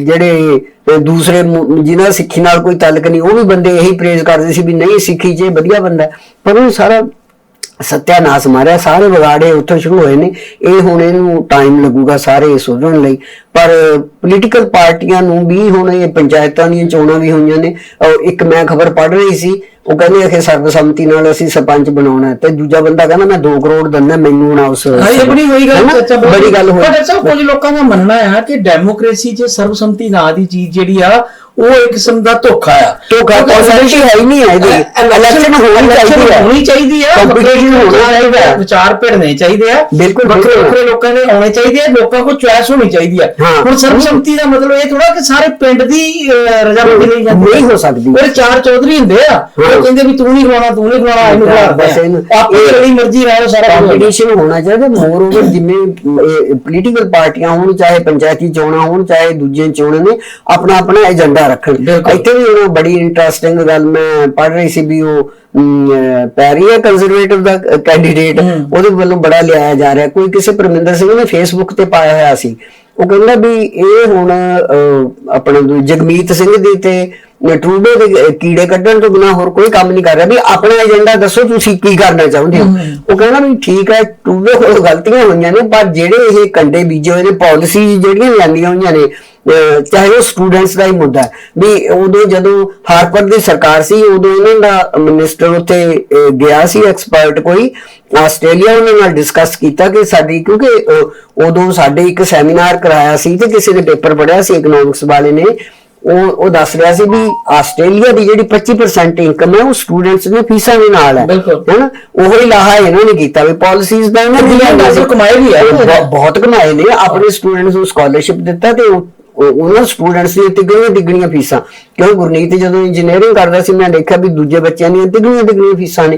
ਜਿਹੜੇ ਦੂਸਰੇ ਮ- ਜਿਨ੍ਹਾਂ ਸਿੱਖੀ ਨਾਲ ਕੋਈ ਤਾਲੁਕ ਨਹੀਂ, ਉਹ ਵੀ ਬੰਦੇ ਇਹੀ ਪ੍ਰੇਜ਼ ਕਰਦੇ ਸੀ ਵੀ ਨਹੀਂ ਸਿੱਖੀ 'ਚ ਇਹ ਵਧੀਆ ਬੰਦਾ ਪਰ ਉਹ ਸਾਰਾ ਸਤਿਆਨਾਸ਼ ਮਾਰਿਆ ਸਾਰੇ ਵਿਗਾੜੇ ਉੱਥੋਂ ਸ਼ੁਰੂ ਹੋਏ ਨੇ। ਇਹ ਹੁਣ ਇਹਨੂੰ ਟਾਈਮ ਲੱਗੂਗਾ ਸਾਰੇ ਸੁਧਰਨ ਲਈ। ਪਰ ਪੋਲੀਟੀਕਲ ਪਾਰਟੀਆਂ ਨੂੰ ਵੀ ਹੁਣ ਇਹ ਪੰਚਾਇਤਾਂ ਦੀਆਂ ਚੋਣਾਂ ਵੀ ਹੋਈਆਂ ਨੇ। ਔਰ ਇੱਕ ਮੈਂ ਖਬਰ ਪੜ੍ਹ ਰਹੀ ਸੀ ਉਹ ਕਹਿੰਦੇ ਕਿ ਸਰਬਸੰਮਤੀ ਨਾਲ ਅਸੀਂ ਸਰਪੰਚ ਬਣਾਉਣਾ ਹੈ। ਤੇ ਦੂਜਾ ਬੰਦਾ ਕਹਿੰਦਾ ਮੈਂ 2 ਕਰੋੜ ਦਿੰਦਾ ਮੈਨੂੰ ਹੁਣ ਉਸ ਹਾਂ ਬੜੀ ਹੋਈ ਗੱਲ? ਚਾਚਾ ਬੜੀ ਗੱਲ ਹੋਈ। ਪਰ ਸਾਹਿਬ ਕੁਝ ਲੋਕਾਂ ਦਾ ਮੰਨਣਾ ਆ ਕਿ ਡੈਮੋਕ੍ਰੇਸੀ 'ਚ ਸਰਬਸੰਮਤੀ ਨਾਂ ਦੀ ਚੀਜ਼ ਜਿਹੜੀ ਆ ਉਹ ਇੱਕ ਕਿਸਮ ਦਾ ਧੋਖਾ ਆ ਧੋਖਾ, possibility ਹੈ ਹੀ ਨਹੀਂ ਹੈ ਇਹਦੀ। Election ਹੋਣੀ ਚਾਹੀਦੀ ਹੈ। ਹੋਣੀ ਚਾਹੀਦੀ ਆ Competition ਹੋਣਾ ਚਾਹੀਦਾ ਹੈ। ਵਿਚਾਰ ਭਿੜਨੇ ਚਾਹੀਦੇ ਆ ਬਿਲਕੁਲ, ਵੱਖਰੇ। ਵੱਖਰੇ ਲੋਕਾਂ ਦੇ ਆਉਣੇ ਚਾਹੀਦੇ ਆ ਲੋਕਾਂ ਕੋਲ ਚੁਆਇਸ ਹੋਣੀ ਚਾਹੀਦੀ ਆ। ਹੁਣ ਸਰਬਸੰਮਤੀ ਦਾ ਮਤਲਬ ਇਹ ਥੋੜਾ ਕਿ ਸਾਰੇ ਪਿੰਡ ਦੀ ਰਜ਼ਾਮੰਦੀ ਲਈ ਜਾਂਦੀ ਨਹੀਂ ਹੋ ਸਕਦੀ। ਉਹ ਚਾਰ ਚੌਧਰੀ ਹੁੰਦੇ ਆ। ਉਹ ਕਹਿੰਦੇ ਵੀ ਤੂੰ ਨਹੀਂ ਖਵਾਉਣਾ ਤੂੰ ਨਹੀਂ ਖਵਾਉਣਾ ਇਹਨੂੰ ਬਸ ਖਵਾਉਂਦੇ ਇਹਨੂੰ- ਆਪਣੀ ਜਿਹੜੀ ਮਰਜ਼ੀ ਰਹਿ ਸਾਰਾ। ਕੰਪੀਟੀਸ਼ਨ ਹੋਣਾ ਚਾਹੀਦਾ ਮੋਰ ਓਵਰ ਜਿਵੇਂ ਪੋਲੀਟੀਕਲ ਪਾਰਟੀਆਂ ਹੋਣ ਚਾਹੇ ਪੰਚਾਇਤੀ ਚੋਣਾਂ ਹੋਣ ਚਾਹੇ ਦੂਜੀਆਂ ਚੋਣਾਂ ਨੇ ਆਪਣਾ ਆਪਣਾ ਏਜੰਡਾ ਰੱਖਣ ਬਿਲਕੁਲ। ਇੱਥੇ ਵੀ ਉਹ ਬੜੀ ਇੰਟਰਸਟਿੰਗ ਗੱਲ ਮੈਂ ਪੜ੍ਹ ਰਹੀ ਸੀ ਵੀ ਉਹ ਪੈਰੀਆ ਕੰਜ਼ਰਵੇਟਿਵ ਦਾ ਕੈਂਡੀਡੇਟ ਉਹਦੇ ਵੱਲੋਂ ਬੜਾ ਲਿਆਇਆ ਜਾ ਰਿਹਾ। ਕੋਈ ਕਿਸੇ ਪਰਮਿੰਦਰ ਸਿੰਘ ਨੇ ਫੇਸਬੁੱਕ ਤੇ ਪਾਇਆ ਹੋਇਆ ਸੀ। ਉਹ ਕਹਿੰਦਾ ਵੀ ਇਹ ਹੁਣ ਆਪਣਾ ਜਗਮੀਤ ਸਿੰਘ ਦੀ ਤੇ ਟਰੂਡੋ ਦੇ ਕੀੜੇ ਕੱਢਣ ਤੋਂ ਬਿਨਾ ਹੋਰ ਕੋਈ ਕੰਮ ਨਹੀਂ ਕਰ ਰਿਹਾ। ਵੀ ਆਪਣਾ ਏਜੰਡਾ ਦੱਸੋ ਤੁਸੀਂ ਕੀ ਕਰਨਾ ਚਾਹੁੰਦੇ ਹੋ। ਉਹ ਕਹਿੰਦਾ ਵੀ ਠੀਕ ਹੈ ਟਰੂਡੋ ਕੋਲ ਗਲਤੀਆਂ ਹੋਈਆਂ ਨੇ ਪਰ ਜਿਹੜੇ ਇਹ ਕੰਡੇ ਬੀਜੇ ਹੋਏ ਨੇ ਪਾਲਿਸੀ ਜਿਹੜੀਆਂ ਲਿਆਂਦੀਆਂ ਹੋਈਆਂ ਨੇ ਚਾਹੇ ਉਹ ਸਟੂਡੈਂਟਸ ਦਾ ਹੀ ਮੁੱਦਾ। ਵੀ ਉਦੋਂ ਜਦੋਂ ਹਾਰਪਰ ਦੀ ਸਰਕਾਰ ਸੀ ਉਦੋਂ ਇਹਨਾਂ ਦਾ ਮਿਨਿਸਟਰ ਉੱਥੇ ਗਿਆ ਸੀ ਐਕਸਪਰਟ ਕੋਈ। ਆਸਟ੍ਰੇਲੀਆ ਉਹਨਾਂ ਨਾਲ ਡਿਸਕਸ ਕੀਤਾ ਕਿ ਸਾਡੀ ਕਿਉਂਕਿ ਉਦੋਂ ਸਾਡੇ ਇੱਕ ਸੈਮੀਨਾਰ ਕਰਾਇਆ ਸੀ ਤੇ ਕਿਸੇ ਨੇ ਪੇਪਰ ਪੜਿਆ ਸੀ ਇਕਨੋਮਿਕਸ ਵਾਲੇ ਨੇ। ਉਹ ਉਹ ਦੱਸ ਰਿਹਾ ਸੀ ਵੀ ਆਸਟ੍ਰੇਲੀਆ ਦੀ ਜਿਹੜੀ 25% ਇਨਕਮ ਹੈ ਉਹ ਸਟੂਡੈਂਟਸ ਦੀਆਂ ਫੀਸਾਂ ਦੇ ਨਾਲ ਹੈ। ਬਿਲਕੁਲ। ਹੈਨਾ? ਉਹੀ ਲਾਹਾ ਇਹਨਾਂ ਨੇ ਕੀਤਾ ਵੀ ਪਾਲਿਸੀਜ਼ ਦਾ ਇਹਨਾਂ ਨੇ ਸੀ। ਤੋਂ ਕਮਾਏ ਵੀ ਹੈ। ਬਹੁਤ- ਬਹੁਤ ਕਮਾਏ ਨੇ। ਆਪਣੇ ਸਟੂਡੈਂਟਸ ਨੂੰ ਸਕਾਲਰਸ਼ਿਪ ਦਿੱਤਾ ਤੇ ਉਹ- ਉਹ- ਉਹਨਾਂ ਸਟੂਡੈਂਟਸ ਦੀਆਂ ਤਿੱਗਣੀਆਂ ਤਿੱਗਣੀਆਂ ਫੀਸਾਂ। ਕਿਉਂ? ਗੁਰਨੀਤ ਜਦੋਂ ਇੰਜੀਨੀਅਰਿੰਗ ਕਰਦਾ ਸੀ ਮੈਂ ਦੇਖਿਆ ਵੀ ਦੂਜੇ ਬੱਚਿਆਂ ਦੀਆਂ ਤਿੱਗਣੀਆਂ ਤਿੱਗਣੀਆਂ ਫੀਸਾਂ ਨੇ।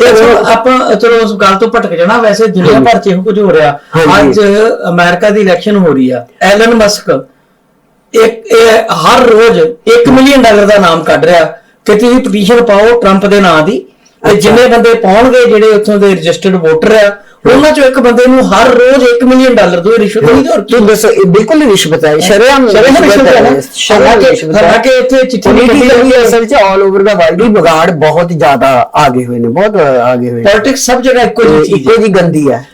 ਤੇ ਚਲੋ ਆਪਾਂ ਚਲੋ ਉਸ ਗੱਲ ਤੋਂ ਭਟਕ ਜਾਣਾ। ਵੈਸੇ ਦੁਨੀਆ ਭਰ 'ਚ ਇਹੋ ਕੁਝ ਹੋ ਰਿਹਾ। ਹਾਂਜੀ। ਅੱਜ ਅਮਰੀਕਾ ਦੀ ਇਲੈਕਸ਼ਨ ਹੋ ਰਹੀ ਆ। ਐਲਨ ਮਸਕ ਇੱਕ ਇਹ ਹਰ ਰੋਜ਼ 1 ਮਿਲੀਅਨ ਡਾਲਰ ਦਾ ਨਾਮ ਕੱਢ ਰਿਹਾ ਕਿ ਤੁਸੀਂ ਪਟੀਸ਼ਨ ਪਾਓ ਟਰੰਪ ਦੇ ਨਾਂ ਦੀ। ਤੇ ਜਿੰਨੇ ਬੰਦੇ ਪਾਉਣਗੇ ਜਿਹੜੇ ਉੱਥੋਂ ਦੇ ਰਜਿਸਟਰਡ ਵੋਟਰ ਆ ਉਹਨਾਂ ਚੋਂ ਇੱਕ ਬੰਦੇ ਨੂੰ ਹਰ ਰੋਜ਼ 1 ਮਿਲੀਅਨ ਡਾਲਰ ਦੋ ਰਿਸ਼ਵਤ ਨਹੀਂ ਦਿਓ ਤੂੰ ਦੱਸ ਇਹ ਬਿਲਕੁਲ ਰਿਸ਼ਵਤ ਹੈ ਸ਼ਰਮ ਸ਼ਰਮ ਰਿਸ਼ਵਤ ਹੈ ਹਾਲਾਂਕਿ ਹੈ ਇੱਥੇ ਚਿੱਠੀ ਪੋਲੀਟੀਕਲੀ ਜਾਂਦੀ ਅਸਲ ਚ ਆਲ ਓਵਰ ਦਾ ਵਰਲਡ ਹੀ ਵਿਗਾੜ ਬਹੁਤ ਜ਼ਿਆਦਾ ਆਗੇ ਹੋਏ ਨੇ ਬਹੁਤ ਆਗੇ ਹੋਏ ਪੋਲਿਟਿਕਸ ਸਭ ਜਗ੍ਹਾ ਇੱਕੋ ਜਿਹੀ ਇੱਕੋ ਹੈ। ਜੀ ਗੰਦੀ ਹੈ।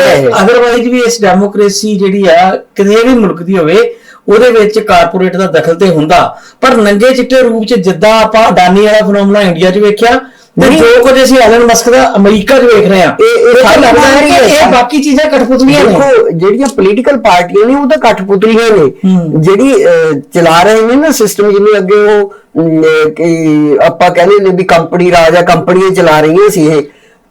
ਹੈ। ਅਦਰਵਾਈਜ਼ ਵੀ ਇਸ ਡੈਮੋਕ੍ਰੇਸੀ ਜਿਹੜੀ ਆ ਕਿਸੇ ਵੀ ਮੁਲਕ ਦੀ ਹੋਵੇ ਉਹਦੇ ਵਿੱਚ ਕਾਰਪੋਰੇਟ ਦਾ ਦਖਲ ਤੇ ਹੁੰਦਾ ਪਰ ਨੰਗੇ ਚਿੱਟੇ ਰੂਪ ਚ ਜਿੱਦਾਂ ਆਪਾਂ ਅਡਾਨੀ ਵਾਲਾ ਫਨੋਮਨਾ ਇੰਡੀਆ 'ਚ ਵੇਖਿਆ ਤੇ। ਜੋ ਕੁਝ ਅਸੀਂ ਐਲਨ ਮਸਕ ਦਾ ਅਮਰੀਕਾ 'ਚ ਵੇਖ ਰਹੇ ਆ ਇਹ- ਇਹ ਲੱਗਦਾ ਹੈ ਕਿ। ਇਹ ਬਾਕੀ ਚੀਜ਼ਾਂ ਕਠਪੁਤਲੀਆਂ ਨੇ ਦੇਖੋ ਜਿਹੜੀਆਂ ਪੋਲੀਟੀਕਲ ਪਾਰਟੀਆਂ ਨੇ ਉਹ ਤਾਂ ਕਠਪੁਤਲੀਆਂ ਨੇ। ਜਿਹੜੀ ਚਲਾ ਰਹੇ ਨੇ ਨਾ ਸਿਸਟਮ ਜਿਵੇਂ ਅੱਗੇ ਉਹ ਕਿ ਆਪਾਂ ਕਹਿੰਦੇ ਨੇ ਵੀ ਕੰਪਨੀ ਰਾਜ ਆ ਕੰਪਨੀਆਂ ਚਲਾ ਰਹੀਆਂ ਸੀ ਇਹ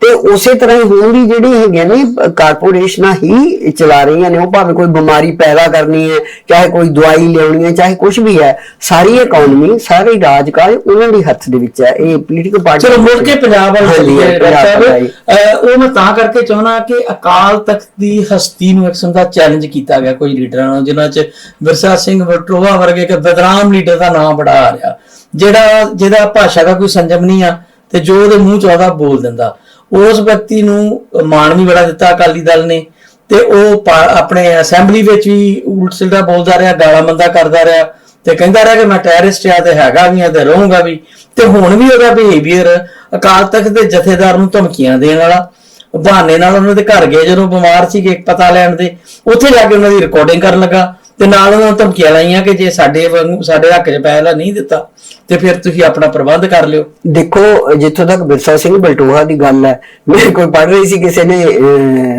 ਤੇ ਉਸੇ ਤਰ੍ਹਾਂ ਹੀ ਹੁਣ ਵੀ ਜਿਹੜੀ ਹੈਗੀਆਂ ਨੇ ਕਾਰਪੋਰੇਸ਼ਨਾਂ ਹੀ ਚਲਾ ਰਹੀਆਂ ਨੇ। ਉਹ ਭਾਵੇਂ ਕੋਈ ਬਿਮਾਰੀ ਪੈਦਾ ਕਰਨੀ ਹੈ ਚਾਹੇ ਕੋਈ ਦਵਾਈ ਲਿਆਉਣੀ ਹੈ ਚਾਹੇ ਕੁਝ ਵੀ ਹੈ ਸਾਰੀ ਇਕਨੋਮੀ ਸਾਰੇ ਰਾਜਕਾਜ ਉਹਨਾਂ ਦੇ ਹੱਥ ਦੇ ਵਿੱਚ ਹੈ। ਇਹ ਪੋਲੀਟੀਕਲ ਪਾਰਟੀ ਚਲੋ ਮੁੜ ਕੇ ਪੰਜਾਬ ਵੱਲ ਚੱਲੀਏ ਸਾਹਿਬ ਉਹ ਮੈਂ ਤਾਂ ਕਰਕੇ ਚਾਹਣਾ ਕਿ ਅਕਾਲ ਤਖਤ ਦੀ ਹਸਤੀ ਨੂੰ ਇੱਕ ਕਿਸਮ ਦਾ ਚੈਲੰਜ ਕੀਤਾ ਗਿਆ ਕੋਈ ਲੀਡਰਾਂ ਨਾਲ ਜਿਨ੍ਹਾਂ 'ਚ ਵਿਰਸਾ ਸਿੰਘ ਵਟੋਵਾ ਵਰਗੇ ਇੱਕ ਬਦਨਾਮ ਲੀਡਰ ਦਾ ਨਾਮ ਬੜਾ ਆ ਰਿਹਾ। ਜਿਹੜਾ ਜਿਹਦਾ ਭਾਸ਼ਾ ਦਾ ਕੋਈ ਸੰਜਮ ਨਹੀਂ ਆ ਤੇ ਜੋ ਉਹਦੇ ਮੂੰਹ ਚ ਆਉਂਦਾ ਬੋਲ ਦਿੰਦਾ। ਉਸ ਵਿਅਕਤੀ ਨੂੰ ਮਾਣ ਵੀ ਬੜਾ ਦਿੱਤਾ ਅਕਾਲੀ ਦਲ ਨੇ ਤੇ ਉਹ ਆਪਣੇ ਅਸੈਂਬਲੀ ਵਿੱਚ ਵੀ ਉਲਟ ਸਿੱਧਾ ਬੋਲਦਾ ਰਿਹਾ, ਗਾਲਾਂ ਮੰਦਾ ਕਰਦਾ ਰਿਹਾ ਤੇ ਕਹਿੰਦਾ ਰਿਹਾ ਕਿ ਮੈਂ ਟੈਰਰਿਸਟ ਆ ਤੇ ਹੈਗਾ ਵੀ ਆ ਤੇ ਰਹੂੰਗਾ ਵੀ। ਤੇ ਹੁਣ ਵੀ ਉਹਦਾ ਬਿਹੇਵੀਅਰ ਅਕਾਲ ਤਖਤ ਦੇ ਜਥੇਦਾਰ ਨੂੰ ਧਮਕੀਆਂ ਦੇਣ ਵਾਲਾ, ਬਹਾਨੇ ਨਾਲ ਉਹਨਾਂ ਦੇ ਘਰ ਗਏ ਜਦੋਂ ਬਿਮਾਰ ਸੀਗੇ ਪਤਾ ਲੈਣ ਦੇ, ਉੱਥੇ ਜਾ ਕੇ ਉਹਨਾਂ ਦੀ ਰਿਕਾਰਡਿੰਗ ਕਰਨ ਲੱਗਾ। ਤੇ ਨਾਲ ਉਹਨਾਂ ਨੂੰ ਧਮਕੀਆਂ ਲਾਈਆਂ ਕਿ ਜੇ ਸਾਡੇ ਵਾਂਗੂ ਸਾਡੇ ਹੱਕ 'ਚ ਪੈਸਾ ਨਹੀਂ ਦਿੱਤਾ ਤੇ ਫਿਰ ਤੁਸੀਂ ਆਪਣਾ ਪ੍ਰਬੰਧ ਕਰ ਲਿਓ। ਦੇਖੋ ਜਿੱਥੋਂ ਤੱਕ ਬਿਰਸਾ ਸਿੰਘ ਬਲਟੋਹਾ ਦੀ ਗੱਲ ਹੈ ਮੈਂ ਕੋਈ ਪੜ੍ਹ ਰਹੀ ਸੀ ਕਿਸੇ ਨੇ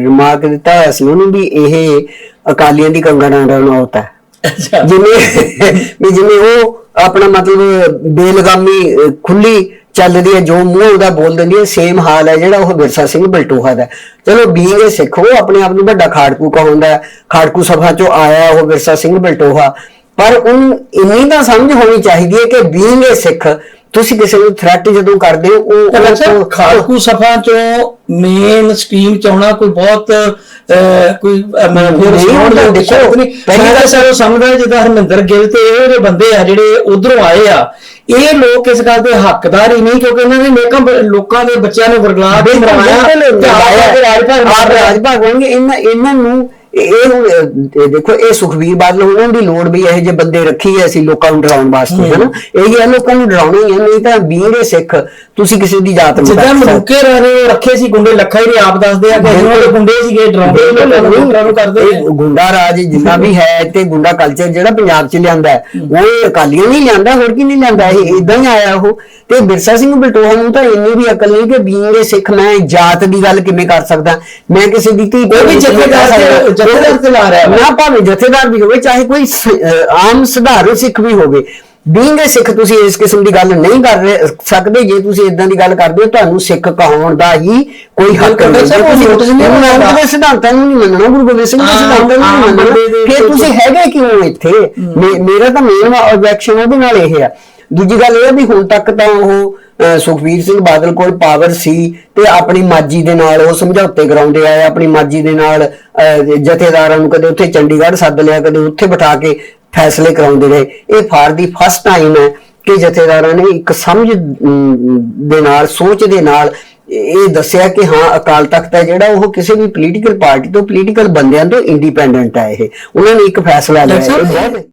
ਰਿਮਾਰਕ ਦਿੱਤਾ ਸੀ ਉਹਨੂੰ ਵੀ ਇਹ ਅਕਾਲੀਆਂ ਦੀ ਕੰਗਣਾ ਰਣੌਤ ਹੈ। ਜਿਵੇਂ ਵੀ ਜਿਵੇਂ ਉਹ ਆਪਣਾ ਮਤਲਬ ਬੇਲਗਾਮੀ ਅਹ, ਖੁੱਲੀ ਚੱਲਦੀ ਹੈ, ਜੋ ਮੂੰਹ ਉਹਦਾ ਬੋਲ ਦਿੰਦੀ ਹੈ ਸੇਮ ਹਾਲ ਹੈ ਜਿਹੜਾ ਉਹ ਵਿਰਸਾ ਸਿੰਘ ਬਲਟੋਹਾ ਦਾ ਚਲੋ ਬੀਂਗ ਇਹ ਸਿੱਖ, ਉਹ ਆਪਣੇ ਆਪ ਨੂੰ ਵੱਡਾ ਖਾੜਕੂ ਕਹਾਉਂਦਾ ਖਾੜਕੂ ਸਭਾ ਚੋਂ ਆਇਆ ਉਹ ਵਿਰਸਾ ਸਿੰਘ ਬਲਟੋਹਾ। ਪਰ ਉਹਨੂੰ ਇੰਨੀ ਤਾਂ ਸਮਝ ਹੋਣੀ ਚਾਹੀਦੀ ਹੈ ਕਿ ਬੀਂਗ ਇਹ ਸਿੱਖ ਤੁਸੀਂ ਕਿਸੇ ਨੂੰ ਥ੍ਰੈਟ ਜਦੋਂ ਕਰਦੇ ਹੋ ਉਹ ਖਾਲਕੂ ਸਫਾ ਚੋਂ ਮੇਨ ਸਟ੍ਰੀਮ ਚ ਆਉਣਾ ਕੋਈ ਬਹੁਤ ਕੋਈ ਫਿਰ ਉਹ ਦੇ ਦੇਖੋ, ਪਹਿਲੀ ਤਾਂ ਸਰ ਸਮਝਦਾ ਜਿੱਦਾਂ ਹਰਮਿੰਦਰ ਗਿੱਲ ਤੇ ਇਹ ਜਿਹੜੇ ਬੰਦੇ ਆ ਜਿਹੜੇ ਉਧਰੋਂ ਆਏ ਆ। ਇਹ ਲੋਕ ਇਸ ਗੱਲ ਦੇ ਹੱਕਦਾਰ ਹੀ ਨਹੀਂ ਕਿਉਂਕਿ ਇਹਨਾਂ ਨੇ ਲੋਕਾਂ ਲੋਕਾਂ ਦੇ ਬੱਚਿਆਂ ਨੂੰ ਵਰਗਲਾ ਕੇ ਮਰਵਾਇਆ ਤੇ ਰਾਜ ਭਾਗ ਰਾਜ ਭਾਗ ਹੋਣਗੇ। ਇਹਨਾਂ ਇਹਨਾਂ ਨੂੰ ਇਹ ਇਹ ਹੁਣ, ਇਹ ਦੇਖੋ ਇਹ ਸੁਖਵੀਰ ਬਾਦਲ ਉਹਨਾਂ ਦੀ ਲੋੜ ਵੀ ਇਹ ਜੇ ਬੰਦੇ ਰੱਖੀ ਐ ਅਸੀਂ ਲੋਕਾਂ ਨੂੰ ਡਰਾਉਣ ਵਾਸਤੇ ਹੈ। ਨਾ ਇਹ ਹੀ ਆ ਲੋਕਾਂ ਨੂੰ ਡਰਾਉਣਾ ਹੀ ਨਹੀਂ ਤਾਂ ਵੀਰੇ ਸਿੱਖ ਤੁਸੀਂ ਕਿਸੇ ਦੀ ਜਾਤ ਨਹੀਂ ਜਿੱਦਾਂ ਰਾਣੇ ਉਹ ਰੱਖੇ ਸੀ ਗੁੰਡੇ ਲੱਖਾ ਹੀ ਨੇ ਆਪ ਦੱਸਦੇ ਆ ਕਿ ਅਸੀਂ ਉਹ ਗੁੰਡੇ ਸੀਗੇ ਡਰਾਉਂਦੇ ਲੋਕਾਂ ਨੂੰ ਗੁੰਡਾਂ ਨੂੰ ਕਰਦੇ ਇਹ ਗੁੰਡਾ ਰਾਜ ਜਿੰਨਾ ਵੀ ਹੈ ਤੇ ਗੁੰਡਾ ਕਲਚਰ ਜਿਹੜਾ ਪੰਜਾਬ 'ਚ ਲਿਆਂਦਾ ਉਹ ਇਹ ਅਕਾਲੀਆਂ ਨਹੀਂ ਲਿਆਂਦਾ ਹੋਰ ਕੀ ਨਹੀਂ ਲਿਆਂਦਾ ਇਹ ਇਦਾਂ ਹੀ ਆਇਆ ਉਹ। ਤੇ ਬਿਰਸਾ ਸਿੰਘ ਬਲਟੋਹਾ ਨੂੰ ਤਾਂ ਇੰਨੀ ਵੀ ਅਕਲ ਨਹੀਂ ਕਿ ਬੀਂਗੇ ਸਿੱਖ ਮੈਂ ਜਾਤ ਦੀ ਗੱਲ ਕਿਵੇਂ ਕਰ ਸਕਦਾ। ਮੈਂ ਕਿਸੇ ਦੀ ਧੀ ਉਹ ਵੀ ਜਥੇਦਾਰ ਤੇ- ਜਥੇਦਾਰ ਰਿਹਾ ਵਾ। ਨਾ ਭਾਵੇਂ ਜਥੇਦਾਰ ਵੀ ਹੋਵੇ ਚਾਹੇ ਕੋਈ ਆਮ ਸਧਾਰਨ ਸਿੱਖ ਵੀ ਹੋਵੇ। ਬੀਂਗੇ ਸਿੱਖ ਤੁਸੀਂ ਇਸ ਕਿਸਮ ਦੀ ਗੱਲ ਨਹੀਂ ਕਰ ਸਕਦੇ। ਜੇ ਤੁਸੀਂ ਇਦਾਂ ਦੀ ਗੱਲ ਕਰਦੇ ਹੋ ਤੁਹਾਨੂੰ ਸਿੱਖ ਕਹਾਉਣ ਦਾ ਹੀ ਕੋਈ ਹੱਕ ਨਹੀਂ। ਸਰ, ਉਹ ਸਿਧਾਂਤਾਂ ਨੂੰ ਨਹੀਂ ਮੰਨਣਾ ਗੁਰੂ ਗੋਬਿੰਦ ਸਿੰਘ ਦੇ ਹਾਂ, ਸਿਧਾਂਤਾਂ ਨੂੰ ਹਾਂ, ਨਹੀਂ ਮੰਨਣਾ। ਬੰਦੇ ਦੇ ਫਿਰ ਕੋਈ- ਤੁਸੀਂ ਹੈਗੇ ਕਿਉਂ ਇੱਥੇ? ਮੇਰਾ ਤਾਂ ਮੇਨ ਆਬਜੈਕਸ਼ਨ ਉਹਦੇ ਨਾਲ ਇਹ ਆ। ਦੂਜੀ ਗੱਲ ਇਹ ਵੀ ਹੁਣ ਤੱਕ ਤਾਂ ਉਹ ਅਹ, ਸੁਖਬੀਰ ਸਿੰਘ ਬਾਦਲ ਕੋਲ ਪਾਵਰ ਸੀ ਤੇ ਆਪਣੀ ਮਾਜੀ ਦੇ ਨਾਲ ਉਹ ਸਮਝੌਤੇ ਕਰਾਉਂਦੇ ਆਏ ਆਪਣੀ ਮਾਜੀ ਦੇ ਨਾਲ ਜਥੇਦਾਰਾਂ ਨੂੰ ਕਦੇ ਉੱਥੇ ਚੰਡੀਗੜ੍ਹ ਸੱਦ ਲਿਆ ਕਦੇ ਉੱਥੇ ਬਿਠਾ ਕੇ ਫੈਸਲੇ ਕਰਾਉਂਦੇ ਰਹੇ। ਇਹ ਫਾਰ ਦੀ ਫਸਟ ਟਾਈਮ ਹੈ ਕਿ ਜਥੇਦਾਰਾਂ ਨੇ ਇੱਕ ਸਮਝ ਦੇ ਨਾਲ ਸੋਚ ਦੇ ਨਾਲ ਇਹ ਦੱਸਿਆ ਕਿ ਹਾਂ ਅਕਾਲ ਤਖਤ ਹੈ ਜਿਹੜਾ ਉਹ ਕਿਸੇ ਵੀ ਪੋਲੀਟੀਕਲ ਪਾਰਟੀ ਤੋਂ ਪੋਲੀਟੀਕਲ ਬੰਦਿਆਂ ਤੋਂ ਇੰਡੀਪੈਂਡੈਂਟ ਹੈ ਇਹ। ਉਹਨਾਂ ਨੇ ਇੱਕ ਫੈਸਲਾ ਲਿਆ ਬਹੁਤ